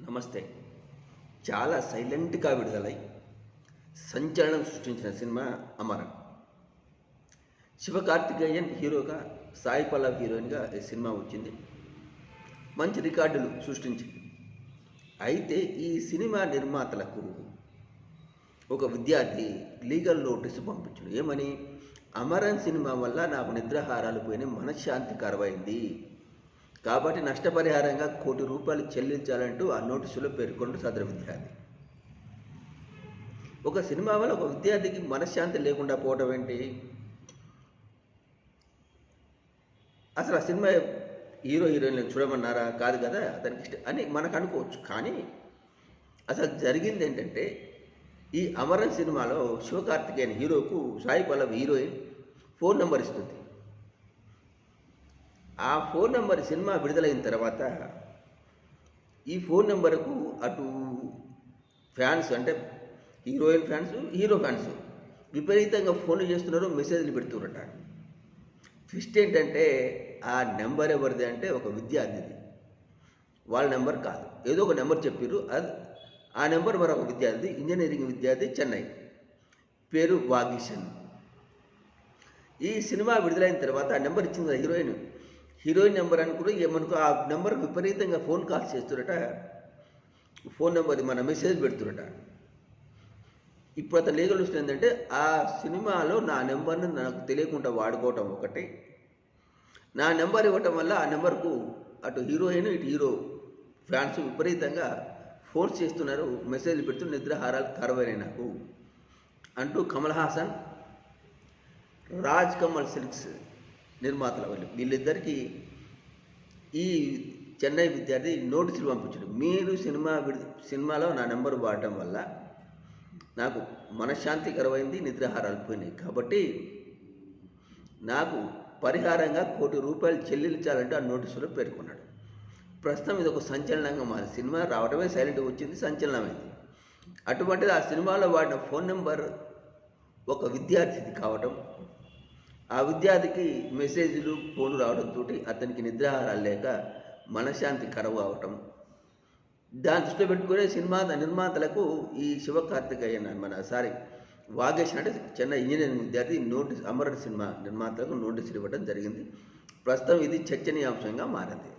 నమస్తే. చాలా సైలెంట్గా విడుదలై సంచలనం సృష్టించిన సినిమా అమరన్ శివకార్తికేయన్ హీరోగా సాయి పల్లవ్ హీరోయిన్గా ఈ సినిమా వచ్చింది. మంచి రికార్డులు సృష్టించింది. అయితే ఈ సినిమా నిర్మాతలకు ఒక విద్యార్థి లీగల్ నోటీసు పంపించాడు. ఏమని? అమరన్ సినిమా వల్ల నాకు నిద్రాహారాలు పోయిన మనశ్శాంతి కరవైంది. కాబట్టి నష్టపరిహారంగా కోటి రూపాయలు చెల్లించాలంటూ ఆ నోటీసులో పేర్కొంటూ సదరు విద్యార్థి. ఒక సినిమా వల్ల ఒక విద్యార్థికి మనశ్శాంతి లేకుండా పోవడం ఏంటి? అసలు ఆ సినిమా హీరో హీరోయిన్లను చూడమన్నారా? కాదు కదా అతనికి ఇష్టం అని మనకు అనుకోవచ్చు. కానీ అసలు జరిగింది ఏంటంటే ఈ అమరన్ సినిమాలో Sivakarthikeyan హీరోకు Sai Pallavi heroine phone number ఇస్తుంది. ఆ ఫోన్ నెంబర్ సినిమా విడుదలైన తర్వాత ఈ ఫోన్ నెంబర్కు అటు ఫ్యాన్స్ అంటే హీరోయిన్ ఫ్యాన్స్ హీరో ఫ్యాన్స్ విపరీతంగా ఫోన్లు చేస్తున్నారు మెసేజ్లు పెడుతున్నారట ట్విస్ట్ ఏంటంటే ఆ నెంబర్ ఎవరిది అంటే ఒక విద్యార్థిది. వాళ్ళ నెంబర్ కాదు. ఏదో ఒక నెంబర్ చెప్పారు అది ఆ నెంబర్ మరొక విద్యార్థి ఇంజనీరింగ్ విద్యార్థి చెన్నై. పేరు వాగిషన్ ఈ సినిమా విడుదలైన తర్వాత ఆ నెంబర్ ఇచ్చింది హీరోయిన్ హీరోయిన్ నెంబర్ అనుకుని ఏమనుకో ఆ నెంబర్ విపరీతంగా ఫోన్ కాల్స్ చేస్తురట ఫోన్ నెంబర్ మన మెసేజ్ పెడుతురట ఇప్పుడు అతను లీగల్ వచ్చిన ఏంటంటే ఆ సినిమాలో నా నెంబర్ని నాకు తెలియకుండా వాడుకోవటం ఒకటి. నా నెంబర్ ఇవ్వటం వల్ల ఆ నెంబర్కు అటు హీరోయిన్ ఇటు హీరో ఫ్యాన్స్ విపరీతంగా ఫోర్స్ చేస్తున్నారు. మెసేజ్ పెడుతూ నిద్రహారాలు కరవైనాయి నాకు. అంటూ కమల్ హాసన్ రాజ్ కమల్ సిల్క్స్ నిర్మాతల వాళ్ళు వీళ్ళిద్దరికీ ఈ చెన్నై విద్యార్థి నోటీసులు పంపించాడు. మీరు సినిమా విడు సినిమాలో నా నెంబర్ వాడటం వల్ల నాకు మనశ్శాంతికరమైంది నిద్రాహారాలు పోయినాయి. కాబట్టి నాకు పరిహారంగా కోటి రూపాయలు చెల్లించాలంటే ఆ నోటీసులో పేర్కొన్నాడు. ప్రస్తుతం ఇది ఒక సంచలనంగా మారి సినిమా రావడమే సైలెంట్గా వచ్చింది సంచలనమైంది. అటువంటిది ఆ సినిమాలో వాడిన ఫోన్ నెంబర్ ఒక విద్యార్థిది కావటం ఆ విద్యార్థికి మెసేజ్లు ఫోన్లు రావడంతో అతనికి నిద్రాహారాలు లేక మనశ్శాంతి కరవు అవటం. దాని దృష్టిలో పెట్టుకునే సినిమా నిర్మాతలకు ఈ శివకార్తికేయన్ మన సారీ వాగేష్ అంటే చెన్నై ఇంజనీరింగ్ విద్యార్థి నోటీస్ అమరన్ సినిమా నిర్మాతలకు నోటీసులు ఇవ్వడం జరిగింది. ప్రస్తుతం ఇది చర్చనీయాంశంగా మారింది.